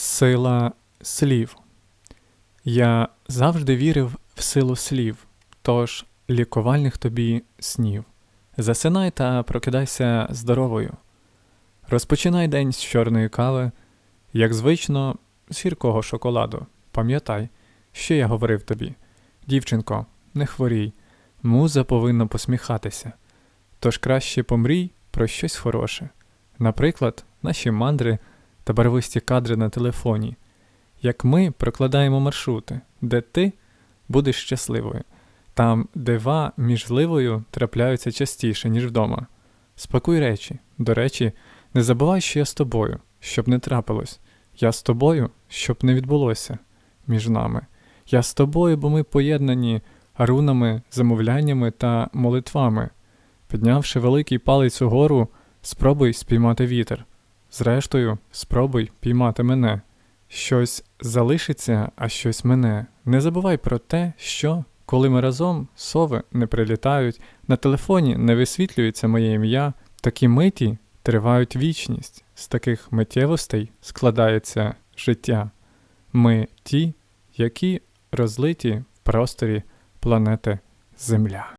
Сила слів. Я завжди вірив в силу слів, тож лікувальних тобі снів. Засинай та прокидайся здоровою. Розпочинай день з чорної кави, як звично, з гіркого шоколаду. Пам'ятай, що я говорив тобі. Дівчинко, не хворій, муза повинна посміхатися. Тож краще помрій про щось хороше. Наприклад, наші мандри та барвисті кадри на телефоні, як ми прокладаємо маршрути, де ти будеш щасливою, там дива між зливою трапляються частіше, ніж вдома. Спакуй речі. До речі, не забувай, що я з тобою, щоб не трапилось. Я з тобою, щоб не відбулося між нами. Я з тобою, бо ми поєднані рунами, замовляннями та молитвами. Піднявши великий палець угору, спробуй спіймати вітер. Зрештою, спробуй піймати мене. Щось залишиться, а щось мене. Не забувай про те, що, коли ми разом, сови не прилітають, на телефоні не висвітлюється моє ім'я, такі миті тривають вічність, з таких миттєвостей складається життя. Ми ті, які розлиті в просторі планети Земля.